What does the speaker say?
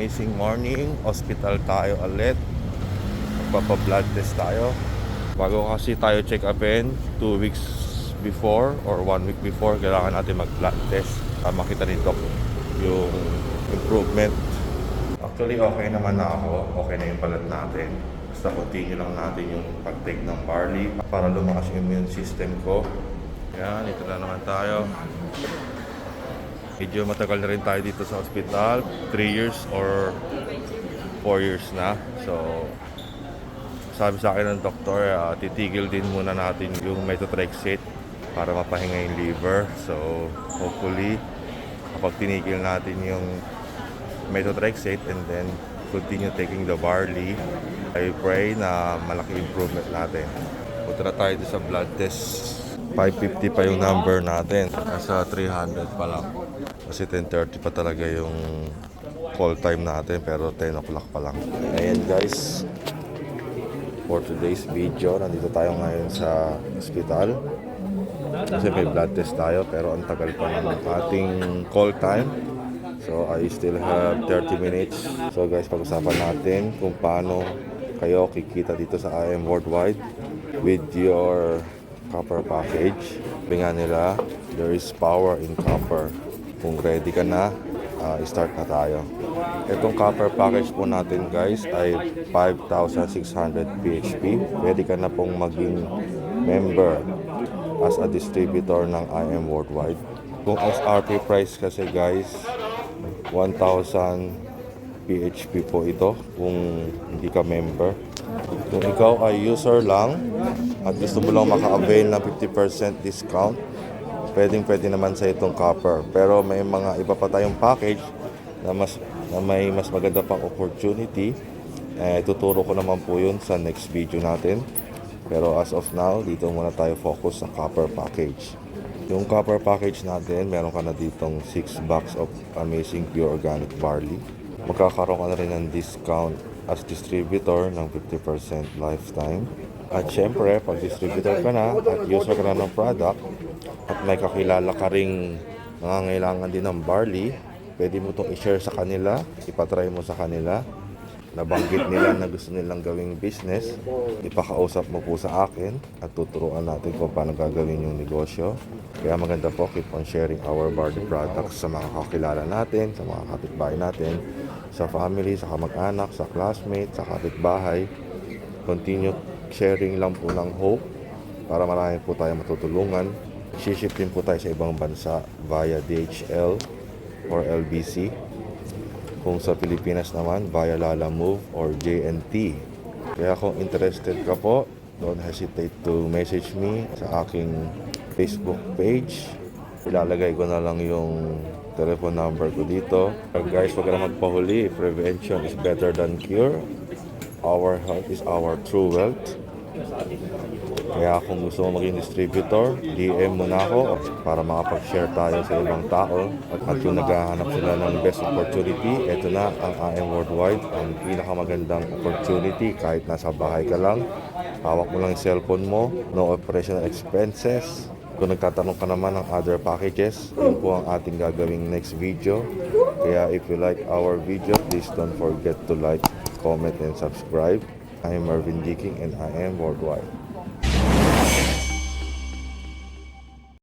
amazing morning. Hospital tayo ulit. Magpapa-blood test tayo. Bago kasi tayo check upin, 2 weeks before or 1 week before, kailangan natin mag-blood test. Para makita ni Doc yung improvement. Actually, okay naman na ako. Okay na yung balat natin. Basta continue lang natin yung pag-take ng barley para lumakas yung immune system ko. Yan, ito na naman tayo. Medyo matagal na rin tayo dito sa hospital. 3 years or 4 years na. So, sabi sa akin ng doktor, ah, titigil din muna natin yung methotrexate para mapahinga yung liver. So, hopefully, kapag tinigil natin yung methotrexate and then continue taking the barley, I pray na malaki improvement natin. Punta na tayo sa blood test. 550 pa yung number natin. Nasa 300 pa lang. Kasi 10.30 pa talaga yung call time natin pero 10 o'clock pa lang. Ayan guys, for today's video, nandito tayo ngayon sa hospital. Kasi may blood test tayo pero ang tagal pa ng ating call time. So I still have 30 minutes. So guys, pag-usapan natin kung paano kayo kikita dito sa IM Worldwide with your copper package. Sabi nga nila, there is power in copper. Kung ready ka na, uh, start na tayo. Itong copper package po natin guys ay 5,600 PHP. Pwede ka na pong maging member as a distributor ng IM Worldwide. Kung SRP price kasi guys, 1,000 PHP po ito kung hindi ka member. Kung ikaw ay user lang at gusto mo lang maka-avail ng 50% discount, pwedeng pwede naman sa itong copper. Pero may mga iba pa tayong package na mas na may mas maganda pang opportunity. Eh, tuturo ko naman po yun sa next video natin. Pero as of now, dito muna tayo focus sa copper package. Yung copper package natin, meron ka na ditong 6 box of amazing pure organic barley. Magkakaroon ka na rin ng discount as distributor ng 50% lifetime. At syempre, pag distributor ka na at user ka na ng product at may kakilala ka ring nangangailangan din ng barley, pwede mo itong i-share sa kanila, ipatry mo sa kanila. Nabanggit nila na gusto nilang gawing business, ipakausap mo po sa akin at tuturuan natin kung paano gagawin yung negosyo. Kaya maganda po, keep on sharing our barley products sa mga kakilala natin, sa mga kapitbahay natin, sa family, sa kamag-anak, sa classmates, sa kapitbahay. Continue sharing lang po ng hope para marami po tayo matutulungan. Shiship din po tayo sa ibang bansa via DHL or LBC. Kung sa Pilipinas naman, via Lala Move or JNT. Kaya kung interested ka po, don't hesitate to message me sa aking Facebook page. Ilalagay ko na lang yung telephone number ko dito. Guys, ka na magpahuli. Prevention is better than cure. Our health is our true wealth. Kaya kung gusto mo maging distributor, DM mo na ako para makapag-share tayo sa ibang tao. At, at yung naghahanap sila ng best opportunity, ito na ang IM Worldwide, ang pinakamagandang opportunity kahit nasa bahay ka lang. Hawak mo lang yung cellphone mo, no operational expenses. Kung nagtatanong ka naman ng other packages, yun po ang ating gagawing next video. Kaya if you like our video, please don't forget to like, comment, and subscribe. I am Marvin Diking and I am Worldwide.